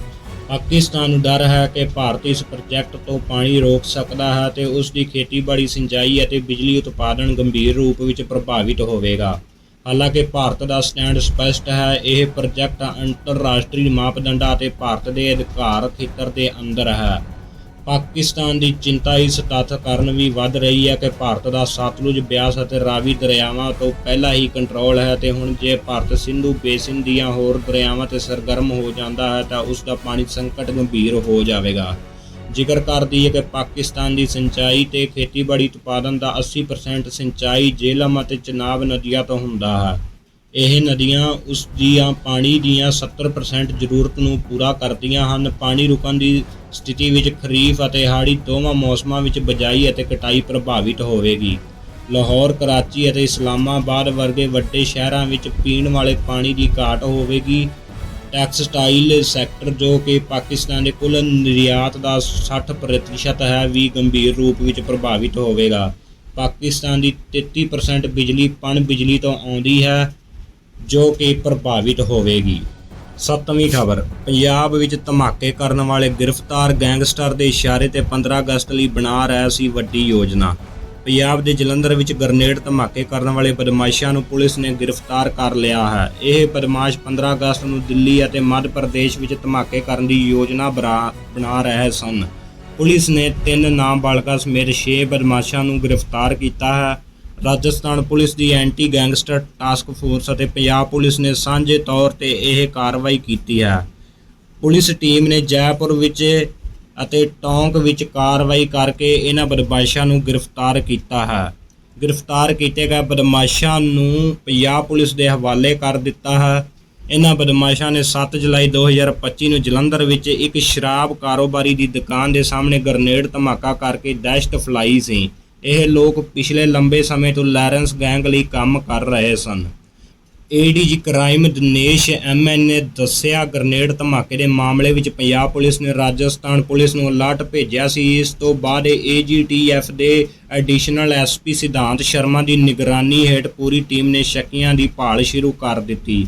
[SPEAKER 1] ਪਾਕਿਸਤਾਨ ਨੂੰ ਡਰ ਹੈ ਕਿ ਭਾਰਤ ਇਸ ਪ੍ਰੋਜੈਕਟ ਤੋਂ ਪਾਣੀ ਰੋਕ ਸਕਦਾ ਹੈ ਤੇ ਉਸ ਦੀ ਖੇਤੀਬਾੜੀ ਸਿੰਜਾਈ ਅਤੇ ਬਿਜਲੀ ਉਤਪਾਦਨ ਗੰਭੀਰ ਰੂਪ ਵਿੱਚ ਪ੍ਰਭਾਵਿਤ ਹੋਵੇਗਾ। ਹਾਲਾਂਕਿ ਭਾਰਤ ਦਾ ਸਟੈਂਡ ਸਪਸ਼ਟ ਹੈ, ਇਹ ਪ੍ਰੋਜੈਕਟ ਅੰਤਰਰਾਸ਼ਟਰੀ ਮਾਪਦੰਡਾਂ ਅਤੇ ਭਾਰਤ ਦੇ ਅਧਿਕਾਰ ਖੇਤਰ ਦੇ ਅੰਦਰ ਹੈ। ਪਾਕਿਸਤਾਨ ਦੀ ਚਿੰਤਾ ਇਸ ਤੱਥ ਕਾਰਨ ਵੀ ਵੱਧ ਰਹੀ ਹੈ ਕਿ ਭਾਰਤ ਦਾ ਸਤਲੁਜ ਬਿਆਸ ਅਤੇ ਰਾਵੀ ਦਰਿਆਵਾਂ ਤੋਂ ਪਹਿਲਾਂ ਹੀ ਕੰਟਰੋਲ ਹੈ ਤੇ ਹੁਣ ਜੇ ਭਾਰਤ ਸਿੰਧੂ ਬੇਸਿਨ ਦੀਆਂ ਹੋਰ ਦਰਿਆਵਾਂ ਤੇ ਸਰਗਰਮ ਹੋ ਜਾਂਦਾ ਹੈ ਤਾਂ ਉਸ ਦਾ ਪਾਣੀ ਸੰਕਟ ਗੰਭੀਰ ਹੋ ਜਾਵੇਗਾ। ਜ਼ਿਕਰ ਕਰਦੀ ਹੈ ਕਿ ਪਾਕਿਸਤਾਨ ਦੀ ਸਿੰਚਾਈ ਤੇ ਖੇਤੀਬਾੜੀ ਉਤਪਾਦਨ ਦਾ 80% ਸਿੰਚਾਈ ਜੇਹਲਮ ਅਤੇ ਚਨਾਬ ਨਦੀਆਂ ਤੋਂ ਹੁੰਦਾ ਹੈ। ਇਹ ਨਦੀਆਂ ਉਸ ਦੀਆਂ ਪਾਣੀ ਦੀਆਂ 70% ਜ਼ਰੂਰਤ ਨੂੰ ਪੂਰਾ ਕਰਦੀਆਂ ਹਨ। ਪਾਣੀ ਰੁਕਣ ਦੀ ਸਥਿਤੀ ਵਿੱਚ ਖਰੀਫ ਅਤੇ ਹਾੜੀ ਦੋਵਾਂ ਮੌਸਮਾਂ ਵਿੱਚ ਬਜਾਈ ਅਤੇ ਕਟਾਈ ਪ੍ਰਭਾਵਿਤ ਹੋਵੇਗੀ। ਲਾਹੌਰ, ਕਰਾਚੀ ਅਤੇ ਇਸਲਾਮਾਬਾਦ ਵਰਗੇ ਵੱਡੇ ਸ਼ਹਿਰਾਂ ਵਿੱਚ ਪੀਣ ਵਾਲੇ ਪਾਣੀ ਦੀ ਘਾਟ ਹੋਵੇਗੀ। ਟੈਕਸਟਾਈਲ ਸੈਕਟਰ ਜੋ ਕਿ ਪਾਕਿਸਤਾਨ ਦੇ ਕੁੱਲ ਨਿਰਯਾਤ ਦਾ 60% ਹੈ, ਵੀ ਗੰਭੀਰ ਰੂਪ ਵਿੱਚ ਪ੍ਰਭਾਵਿਤ ਹੋਵੇਗਾ। ਪਾਕਿਸਤਾਨ ਦੀ 33% ਬਿਜਲੀ ਪਣ ਬਿਜਲੀ ਤੋਂ ਆਉਂਦੀ ਹੈ। ਜੋ ਕਿ ਪ੍ਰਭਾਵਿਤ ਹੋਵੇਗੀ। ਸੱਤਵੀਂ ਖਬਰ, ਪੰਜਾਬ ਵਿੱਚ ਧਮਾਕੇ ਕਰਨ ਵਾਲੇ ਗ੍ਰਿਫਤਾਰ ਗੈਂਗਸਟਰ ਦੇ ਇਸ਼ਾਰੇ ਤੇ 15 ਅਗਸਤ ਲਈ ਬਣਾ ਰਿਹਾ ਸੀ ਵੱਡੀ ਯੋਜਨਾ। ਪੰਜਾਬ ਦੇ ਜਲੰਧਰ ਵਿੱਚ ਗ੍ਰਨੇਡ ਧਮਾਕੇ ਕਰਨ ਵਾਲੇ ਬਦਮਾਸ਼ਾਂ ਨੂੰ ਪੁਲਿਸ ਨੇ ਗ੍ਰਿਫਤਾਰ ਕਰ ਲਿਆ ਹੈ। ਇਹ ਬਦਮਾਸ਼ 15 ਅਗਸਤ ਨੂੰ ਦਿੱਲੀ ਅਤੇ ਮੱਧ ਪ੍ਰਦੇਸ਼ ਵਿੱਚ ਧਮਾਕੇ ਕਰਨ ਦੀ ਯੋਜਨਾ ਬਰਾ- ਬਣਾ ਰਹੇ ਸਨ। ਪੁਲਿਸ ਨੇ ਤਿੰਨ ਨਾਬਾਲਗਾਂ ਸਮੇਤ 6 ਬਦਮਾਸ਼ਾਂ ਨੂੰ ਗ੍ਰਿਫਤਾਰ ਕੀਤਾ ਹੈ। ਰਾਜਸਥਾਨ ਪੁਲਿਸ ਦੀ ਐਂਟੀ ਗੈਂਗਸਟਰ ਟਾਸਕ ਫੋਰਸ ਅਤੇ ਪੰਜਾਬ ਪੁਲਿਸ ਨੇ ਸਾਂਝੇ ਤੌਰ ਤੇ ਇਹ ਕਾਰਵਾਈ ਕੀਤੀ ਹੈ। ਪੁਲਿਸ ਟੀਮ ਨੇ ਜੈਪੁਰ ਵਿੱਚ ਅਤੇ ਟੌਂਕ ਵਿੱਚ ਕਾਰਵਾਈ ਕਰਕੇ ਇਹਨਾਂ ਬਦਮਾਸ਼ਾਂ ਨੂੰ ਗ੍ਰਿਫਤਾਰ ਕੀਤਾ ਹੈ। ਗ੍ਰਿਫਤਾਰ ਕੀਤੇ ਗਏ ਬਦਮਾਸ਼ਾਂ ਨੂੰ ਪੰਜਾਬ ਪੁਲਿਸ ਦੇ ਹਵਾਲੇ ਕਰ ਦਿੱਤਾ ਹੈ। ਇਹਨਾਂ ਬਦਮਾਸ਼ਾਂ ਨੇ 7 ਜੁਲਾਈ 2025 ਨੂੰ ਜਲੰਧਰ ਵਿੱਚ ਇੱਕ ਸ਼ਰਾਬ ਕਾਰੋਬਾਰੀ ਦੀ ਦੁਕਾਨ ਦੇ ਸਾਹਮਣੇ ਗ੍ਰਨੇਡ ਧਮਾਕਾ ਕਰਕੇ ਦਹਿਸ਼ਤ ਫੈਲਾਈ ਸੀ। ਇਹ ਲੋਕ ਪਿਛਲੇ ਲੰਬੇ ਸਮੇਂ ਤੋਂ ਲਾਰੈਂਸ ਗੈਂਗ ਲਈ ਕੰਮ ਕਰ ਰਹੇ ਸਨ। ਏਡੀਜੀ ਕ੍ਰਾਈਮ ਦਿਨੇਸ਼ ਐਮਐਨ ਨੇ ਦੱਸਿਆ, ਗ੍ਰਨੇਡ ਧਮਾਕੇ ਦੇ ਮਾਮਲੇ ਵਿੱਚ ਪੰਜਾਬ ਪੁਲਿਸ ਨੇ ਰਾਜਸਥਾਨ ਪੁਲਿਸ ਨੂੰ ਅਲਰਟ ਭੇਜਿਆ ਸੀ। ਇਸ ਤੋਂ ਬਾਅਦ ਏਜੀਟੀਐਫ ਦੇ ਐਡੀਸ਼ਨਲ ਐਸਪੀ ਸਿਧਾਂਤ ਸ਼ਰਮਾ ਦੀ ਨਿਗਰਾਨੀ ਹੇਠ ਪੂਰੀ ਟੀਮ ਨੇ ਸ਼ੱਕੀਆਂ ਦੀ ਭਾਲ ਸ਼ੁਰੂ ਕਰ ਦਿੱਤੀ।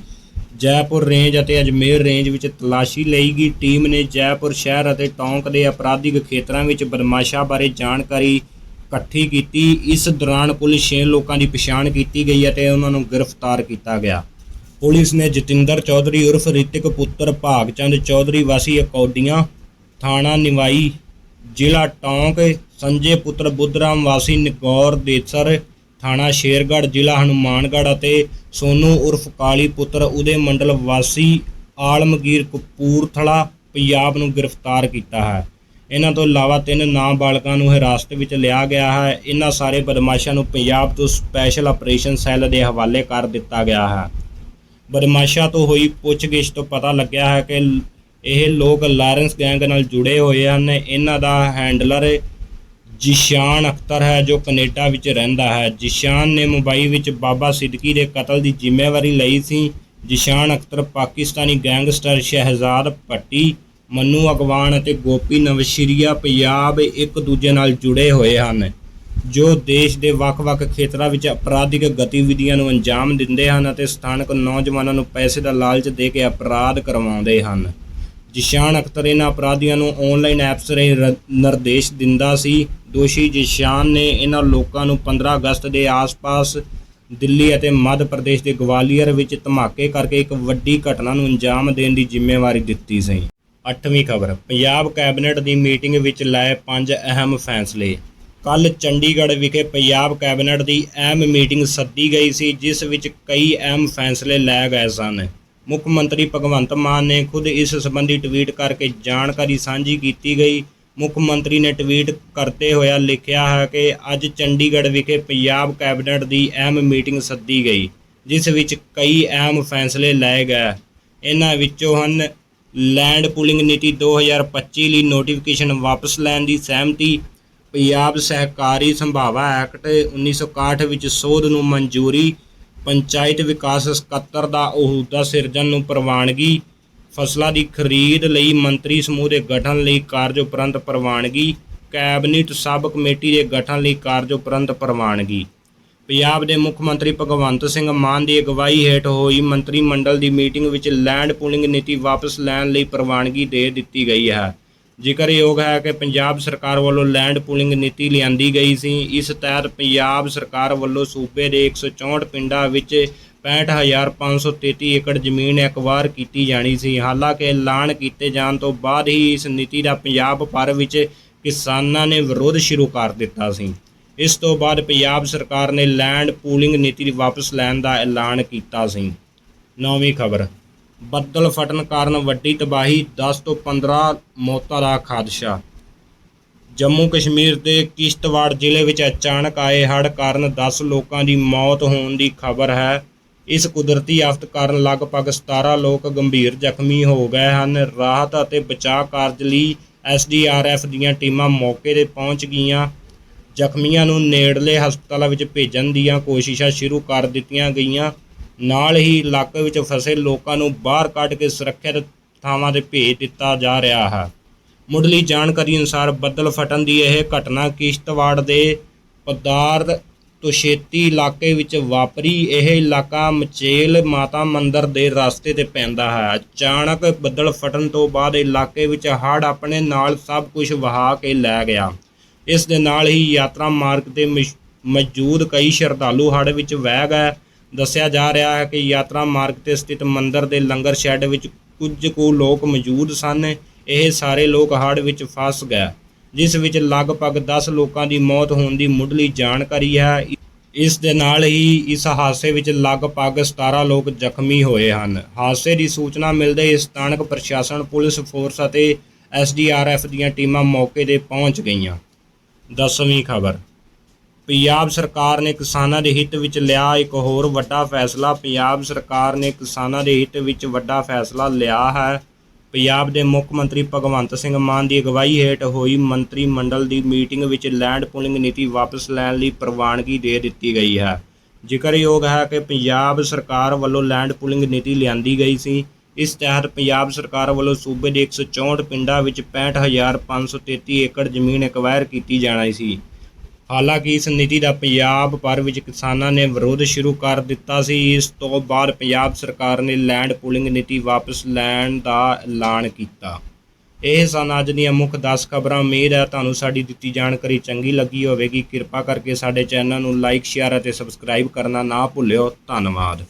[SPEAKER 1] ਜੈਪੁਰ ਰੇਂਜ ਅਤੇ ਅਜਮੇਰ ਰੇਂਜ ਵਿੱਚ ਤਲਾਸ਼ੀ ਲਈ ਗਈ ਟੀਮ ਨੇ ਜੈਪੁਰ ਸ਼ਹਿਰ ਅਤੇ ਟੌਂਕ ਦੇ ਅਪਰਾਧਿਕ ਖੇਤਰਾਂ ਵਿੱਚ ਬਦਮਾਸ਼ਾਂ ਬਾਰੇ ਜਾਣਕਾਰੀ ਇਕੱਠੀ ਕੀਤੀ। ਇਸ ਦੌਰਾਨ ਪੁਲਿਸ 6 ਲੋਕਾਂ ਦੀ ਪਛਾਣ ਕੀਤੀ ਗਈ ਅਤੇ ਉਹਨਾਂ ਨੂੰ ਗ੍ਰਿਫਤਾਰ ਕੀਤਾ ਗਿਆ। ਪੁਲਿਸ ਨੇ ਜਤਿੰਦਰ ਚੌਧਰੀ ਉਰਫ ਰਿਤਿਕ ਪੁੱਤਰ ਭਾਗਚੰਦ ਚੌਧਰੀ ਵਾਸੀ ਅਕੌਡੀਆਂ, ਥਾਣਾ ਨਿਵਾਈ, ਜ਼ਿਲ੍ਹਾ ਟੌਂਕ, ਸੰਜੇ ਪੁੱਤਰ ਬੁੱਧਰਾਮ ਵਾਸੀ ਨਿਗੌਰ, ਦੇਸਰ, ਥਾਣਾ ਸ਼ੇਰਗੜ੍ਹ, ਜ਼ਿਲ੍ਹਾ ਹਨੂਮਾਨਗੜ੍ਹ ਅਤੇ ਸੋਨੂ ਉਰਫ ਕਾਲੀ ਪੁੱਤਰ ਉਦੇ ਮੰਡਲ ਵਾਸੀ ਆਲਮਗੀਰ ਕਪੂਰਥਲਾ, ਪੰਜਾਬ ਨੂੰ ਗ੍ਰਿਫਤਾਰ ਕੀਤਾ ਹੈ। ਇਹਨਾਂ ਤੋਂ ਇਲਾਵਾ ਤਿੰਨ ਨਾਬਾਲਗਾਂ ਨੂੰ ਹਿਰਾਸਤ ਵਿੱਚ ਲਿਆ ਗਿਆ ਹੈ। ਇਹਨਾਂ ਸਾਰੇ ਬਦਮਾਸ਼ਾਂ ਨੂੰ ਪੰਜਾਬ ਤੋਂ ਸਪੈਸ਼ਲ ਆਪਰੇਸ਼ਨ ਸੈੱਲ ਦੇ ਹਵਾਲੇ ਕਰ ਦਿੱਤਾ ਗਿਆ ਹੈ। ਬਦਮਾਸ਼ਾਂ ਤੋਂ ਹੋਈ ਪੁੱਛਗਿੱਛ ਤੋਂ ਪਤਾ ਲੱਗਿਆ ਹੈ ਕਿ ਇਹ ਲੋਕ ਲਾਰੈਂਸ ਗੈਂਗ ਨਾਲ ਜੁੜੇ ਹੋਏ ਹਨ। ਇਹਨਾਂ ਦਾ ਹੈਂਡਲਰ ਜਿਸ਼ਾਨ ਅਖਤਰ ਹੈ, ਜੋ ਕੈਨੇਡਾ ਵਿੱਚ ਰਹਿੰਦਾ ਹੈ। ਜਿਸ਼ਾਨ ਨੇ ਮੁੰਬਈ ਵਿੱਚ ਬਾਬਾ ਸਿੱਦਕੀ ਦੇ ਕਤਲ ਦੀ ਜ਼ਿੰਮੇਵਾਰੀ ਲਈ ਸੀ। ਜਿਸ਼ਾਨ ਅਖਤਰ ਪਾਕਿਸਤਾਨੀ ਗੈਂਗਸਟਰ ਸ਼ਹਿਜ਼ਾਦ ਭੱਟੀ ਮੰਨੂ ਅਗਵਾਨ ਅਤੇ ਗੋਪੀ ਨਵਸ਼ੀਰੀਆ ਪੰਜਾਬ ਇੱਕ ਦੂਜੇ ਨਾਲ ਜੁੜੇ ਹੋਏ ਹਨ, ਜੋ ਦੇਸ਼ ਦੇ ਵੱਖ-ਵੱਖ ਖੇਤਰਾਂ ਵਿੱਚ ਅਪਰਾਧਿਕ ਗਤੀਵਿਧੀਆਂ ਨੂੰ ਅੰਜਾਮ ਦਿੰਦੇ ਹਨ ਅਤੇ ਸਥਾਨਕ ਨੌਜਵਾਨਾਂ ਨੂੰ ਪੈਸੇ ਦਾ ਲਾਲਚ ਦੇ ਕੇ ਅਪਰਾਧ ਕਰਵਾਉਂਦੇ ਹਨ। ਜਿਸ਼ਾਨ ਅਖਤਰ ਇਹਨਾਂ ਅਪਰਾਧੀਆਂ ਨੂੰ ਆਨਲਾਈਨ ਐਪਸ ਰਾਹੀਂ ਰ- ਨਿਰਦੇਸ਼ ਦਿੰਦਾ ਸੀ। ਦੋਸ਼ੀ ਜਿਸ਼ਾਨ ਨੇ ਇਹਨਾਂ ਲੋਕਾਂ ਨੂੰ 15 ਅਗਸਤ ਦੇ ਆਸ-ਪਾਸ ਦਿੱਲੀ ਅਤੇ ਮੱਧ ਪ੍ਰਦੇਸ਼ ਦੇ ਗਵਾਲੀਅਰ ਵਿੱਚ ਧਮਾਕੇ ਕਰਕੇ ਇੱਕ ਵੱਡੀ ਘਟਨਾ ਨੂੰ ਅੰਜਾਮ ਦੇਣ ਦੀ ਜ਼ਿੰਮੇਵਾਰੀ ਦਿੱਤੀ ਸੀ। ਅੱਠਵੀਂ ਖਬਰ। ਪੰਜਾਬ ਕੈਬਨਿਟ ਦੀ ਮੀਟਿੰਗ ਵਿੱਚ ਲਏ ਪੰਜ ਅਹਿਮ ਫੈਸਲੇ। ਕੱਲ ਚੰਡੀਗੜ੍ਹ ਵਿਖੇ ਪੰਜਾਬ ਕੈਬਨਿਟ ਦੀ ਅਹਿਮ ਮੀਟਿੰਗ ਸੱਦੀ ਗਈ ਸੀ, ਜਿਸ ਵਿੱਚ ਕਈ ਅਹਿਮ ਫੈਸਲੇ ਲਏ ਗਏ ਸਨ। ਮੁੱਖ ਮੰਤਰੀ ਭਗਵੰਤ ਮਾਨ ਨੇ ਖੁਦ ਇਸ ਸੰਬੰਧੀ ਟਵੀਟ ਕਰਕੇ ਜਾਣਕਾਰੀ ਸਾਂਝੀ ਕੀਤੀ ਗਈ। ਮੁੱਖ ਮੰਤਰੀ ਨੇ ਟਵੀਟ ਕਰਤੇ ਹੋਇਆ ਲਿਖਿਆ ਹੈ ਕਿ ਅੱਜ ਚੰਡੀਗੜ੍ਹ ਵਿਖੇ ਪੰਜਾਬ ਕੈਬਨਿਟ ਦੀ ਅਹਿਮ ਮੀਟਿੰਗ ਸੱਦੀ ਗਈ, ਜਿਸ ਵਿੱਚ ਕਈ ਅਹਿਮ ਫੈਸਲੇ ਲਏ ਗਏ। ਇਹਨਾਂ ਵਿੱਚੋਂ ਹਨ ਲੈਂਡ ਪੂਲਿੰਗ ਨੀਤੀ 2025 ਲਈ ਨੋਟੀਫਿਕੇਸ਼ਨ ਵਾਪਸ ਲੈਣ ਦੀ ਸਹਿਮਤੀ ਪੰਜਾਬ ਸਹਿਕਾਰੀ ਸੰਭਾਵਾ ਐਕਟ 1961 ਵਿੱਚ ਸੋਧ ਨੂੰ ਮਨਜ਼ੂਰੀ, ਪੰਚਾਇਤ ਵਿਕਾਸ ਸਕੱਤਰ ਦਾ ਅਹੁਦਾ ਸਿਰਜਣ ਨੂੰ ਪ੍ਰਵਾਨਗੀ, ਫਸਲਾਂ ਦੀ ਖਰੀਦ ਲਈ ਮੰਤਰੀ ਸਮੂਹ ਦੇ ਗਠਨ ਲਈ ਕਾਰਜ ਉਪਰੰਤ ਪ੍ਰਵਾਨਗੀ, ਕੈਬਨਿਟ ਸਬ ਕਮੇਟੀ ਦੇ ਗਠਨ ਲਈ ਕਾਰਜ ਉਪਰੰਤ ਪ੍ਰਵਾਨਗੀ। ਪੰਜਾਬ ਦੇ ਮੁੱਖ ਮੰਤਰੀ ਭਗਵੰਤ ਸਿੰਘ ਮਾਨ ਦੀ ਅਗਵਾਈ ਹੇਠ ਹੋਈ ਮੰਤਰੀ ਮੰਡਲ ਦੀ ਮੀਟਿੰਗ ਵਿੱਚ ਲੈਂਡ ਪੂਲਿੰਗ ਨੀਤੀ ਵਾਪਸ ਲੈਣ ਲਈ ਪ੍ਰਵਾਨਗੀ ਦੇ ਦਿੱਤੀ ਗਈ ਹੈ। ਜ਼ਿਕਰਯੋਗ ਹੈ ਕਿ ਪੰਜਾਬ ਸਰਕਾਰ ਵੱਲੋਂ ਲੈਂਡ ਪੂਲਿੰਗ ਨੀਤੀ ਲਿਆਂਦੀ ਗਈ ਸੀ। ਇਸ ਤਹਿਤ ਪੰਜਾਬ ਸਰਕਾਰ ਵੱਲੋਂ ਸੂਬੇ ਦੇ 164 ਪਿੰਡਾਂ ਵਿੱਚ 65533 ਏਕੜ ਜ਼ਮੀਨ ਐਕਵਾਇਰ ਕੀਤੀ ਜਾਣੀ ਸੀ। ਹਾਲਾਂਕਿ ਐਲਾਨ ਕੀਤੇ ਜਾਣ ਤੋਂ ਬਾਅਦ ਹੀ ਇਸ ਨੀਤੀ ਦਾ ਪੰਜਾਬ ਭਰ ਵਿੱਚ ਕਿਸਾਨਾਂ ਨੇ ਵਿਰੋਧ ਸ਼ੁਰੂ ਕਰ ਦਿੱਤਾ ਸੀ। ਇਸ ਤੋਂ ਬਾਅਦ ਪੰਜਾਬ ਸਰਕਾਰ ਨੇ ਲੈਂਡ ਪੂਲਿੰਗ ਨੀਤੀ ਵਾਪਸ ਲੈਣ ਦਾ ਐਲਾਨ ਕੀਤਾ ਸੀ। ਨੌਵੀਂ ਖਬਰ। ਬੱਦਲ ਫਟਣ ਕਾਰਨ ਵੱਡੀ ਤਬਾਹੀ 10 ਤੋਂ 15 ਮੌਤਾਂ ਦਾ ਖਾਦਸ਼ਾ। ਜੰਮੂ ਕਸ਼ਮੀਰ ਦੇ ਕਿਸ਼ਤਵਾੜ ਜ਼ਿਲ੍ਹੇ ਵਿੱਚ ਅਚਾਨਕ ਆਏ ਹੜ੍ਹ ਕਾਰਨ 10 ਲੋਕਾਂ ਦੀ ਮੌਤ ਹੋਣ ਦੀ ਖਬਰ ਹੈ। ਇਸ ਕੁਦਰਤੀ ਆਫਤ ਕਾਰਨ ਲਗਭਗ 17 ਲੋਕ ਗੰਭੀਰ ਜ਼ਖਮੀ ਹੋ ਗਏ ਹਨ। ਰਾਹਤ ਅਤੇ ਬਚਾਅ ਕਾਰਜ ਲਈ ਐਸਡੀਆਰਐਫ ਦੀਆਂ ਟੀਮਾਂ ਮੌਕੇ ਤੇ ਪਹੁੰਚ ਗਈਆਂ। ਜ਼ਖਮੀਆਂ ਨੂੰ ਨੇੜਲੇ ਹਸਪਤਾਲਾਂ ਵਿੱਚ ਭੇਜਣ ਦੀਆਂ ਕੋਸ਼ਿਸ਼ਾਂ ਸ਼ੁਰੂ ਕਰ ਦਿੱਤੀਆਂ ਗਈਆਂ। ਨਾਲ ਹੀ ਇਲਾਕੇ ਵਿੱਚ ਫਸੇ ਲੋਕਾਂ ਨੂੰ ਬਾਹਰ ਕੱਢ ਕੇ ਸੁਰੱਖਿਅਤ ਥਾਵਾਂ ਤੇ ਭੇਜ ਦਿੱਤਾ ਜਾ ਰਿਹਾ ਹੈ। ਮੁੱਢਲੀ ਜਾਣਕਾਰੀ ਅਨੁਸਾਰ ਬੱਦਲ ਫਟਣ ਦੀ ਇਹ ਘਟਨਾ ਕਿਸ਼ਤਵਾੜ ਦੇ ਪਦਾਰ ਤੁਸ਼ੇਤੀ ਇਲਾਕੇ ਵਿੱਚ ਵਾਪਰੀ। ਇਹ ਇਲਾਕਾ ਮਚੇਲ ਮਾਤਾ ਮੰਦਰ ਦੇ ਰਸਤੇ ਤੇ ਪੈਂਦਾ ਹੈ। ਅਚਾਨਕ ਬੱਦਲ ਫਟਣ ਤੋਂ ਬਾਅਦ ਇਲਾਕੇ ਵਿੱਚ ਹੜ੍ਹ ਆਪਣੇ ਨਾਲ ਸਭ ਕੁਝ ਵਹਾ ਕੇ ਲੈ ਗਿਆ। ਇਸ ਦੇ ਨਾਲ ਹੀ ਯਾਤਰਾ ਮਾਰਗ ਤੇ ਮਸ਼- ਮੌਜੂਦ ਕਈ ਸ਼ਰਧਾਲੂ ਹੜ੍ਹ ਵਿੱਚ ਵਹਿ ਗਏ। ਦੱਸਿਆ ਜਾ ਰਿਹਾ ਹੈ ਕਿ ਯਾਤਰਾ ਮਾਰਗ ਤੇ ਸਥਿਤ ਮੰਦਰ ਦੇ ਲੰਗਰ ਸ਼ੈੱਡ ਵਿੱਚ ਕੁਝ ਕੁ ਲੋਕ ਮੌਜੂਦ ਸਨ। ਇਹ ਸਾਰੇ ਲੋਕ ਹੜ੍ਹ ਵਿੱਚ ਫਸ ਗਏ, ਜਿਸ ਵਿੱਚ ਲਗਭਗ 10 ਲੋਕਾਂ ਦੀ ਮੌਤ ਹੋਣ ਦੀ ਮੁੱਢਲੀ ਜਾਣਕਾਰੀ ਹੈ। ਇਸ ਦੇ ਨਾਲ ਹੀ ਇਸ ਹਾਦਸੇ ਵਿੱਚ ਲਗਭਗ 17 ਲੋਕ ਜ਼ਖਮੀ ਹੋਏ ਹਨ। ਹਾਦਸੇ ਦੀ ਸੂਚਨਾ ਮਿਲਦੇ ਹੀ ਸਥਾਨਕ ਪ੍ਰਸ਼ਾਸਨ, ਪੁਲਿਸ ਫੋਰਸ ਅਤੇ ਐਸਡੀਆਰਐਫ ਦੀਆਂ ਟੀਮਾਂ ਮੌਕੇ ਤੇ ਪਹੁੰਚ ਗਈਆਂ। ਦਸਵੀਂ ਖਬਰ। ਪੰਜਾਬ ਸਰਕਾਰ ਨੇ ਕਿਸਾਨਾਂ ਦੇ ਹਿੱਤ ਵਿੱਚ ਲਿਆ ਇੱਕ ਹੋਰ ਵੱਡਾ ਫੈਸਲਾ। ਪੰਜਾਬ ਸਰਕਾਰ ਨੇ ਕਿਸਾਨਾਂ ਦੇ ਹਿੱਤ ਵਿੱਚ ਵੱਡਾ ਫੈਸਲਾ ਲਿਆ ਹੈ। ਪੰਜਾਬ ਦੇ ਮੁੱਖ ਮੰਤਰੀ ਭਗਵੰਤ ਸਿੰਘ ਮਾਨ ਦੀ ਅਗਵਾਈ ਹੇਠ ਹੋਈ ਮੰਤਰੀ ਮੰਡਲ ਦੀ ਮੀਟਿੰਗ ਵਿੱਚ ਲੈਂਡ ਪੂਲਿੰਗ ਨੀਤੀ ਵਾਪਸ ਲੈਣ ਲਈ ਪ੍ਰਵਾਨਗੀ ਦੇ ਦਿੱਤੀ ਗਈ ਹੈ। ਜ਼ਿਕਰਯੋਗ ਹੈ ਕਿ ਪੰਜਾਬ ਸਰਕਾਰ ਵੱਲੋਂ ਲੈਂਡ ਪੂਲਿੰਗ ਨੀਤੀ ਲਿਆਂਦੀ ਗਈ ਸੀ। ਇਸ ਤਹਿਤ ਪੰਜਾਬ ਸਰਕਾਰ ਵੱਲੋਂ ਸੂਬੇ ਦੇ 164 ਪਿੰਡਾਂ ਵਿੱਚ 65533 ਏਕੜ ਜ਼ਮੀਨ ਐਕਵਾਇਰ ਕੀਤੀ ਜਾਣੀ ਸੀ। ਹਾਲਾਂਕਿ ਇਸ ਨੀਤੀ ਦਾ ਪੰਜਾਬ ਭਰ ਵਿੱਚ ਕਿਸਾਨਾਂ ਨੇ ਵਿਰੋਧ ਸ਼ੁਰੂ ਕਰ ਦਿੱਤਾ ਸੀ। ਇਸ ਤੋਂ ਬਾਅਦ ਪੰਜਾਬ ਸਰਕਾਰ ਨੇ ਲੈਂਡ ਪੂਲਿੰਗ ਨੀਤੀ ਵਾਪਸ ਲੈਣ ਦਾ ਐਲਾਨ ਕੀਤਾ। ਇਹ ਸਨ ਅੱਜ ਦੀਆਂ ਮੁੱਖ 10 ਖਬਰਾਂ। ਉਮੀਦ ਹੈ ਤੁਹਾਨੂੰ ਸਾਡੀ ਦਿੱਤੀ ਜਾਣਕਾਰੀ ਚੰਗੀ ਲੱਗੀ ਹੋਵੇਗੀ। ਕਿਰਪਾ ਕਰਕੇ ਸਾਡੇ ਚੈਨਲ ਨੂੰ ਲਾਈਕ ਸ਼ੇਅਰ ਅਤੇ ਸਬਸਕ੍ਰਾਈਬ ਕਰਨਾ ਨਾ ਭੁੱਲਿਓ। ਧੰਨਵਾਦ।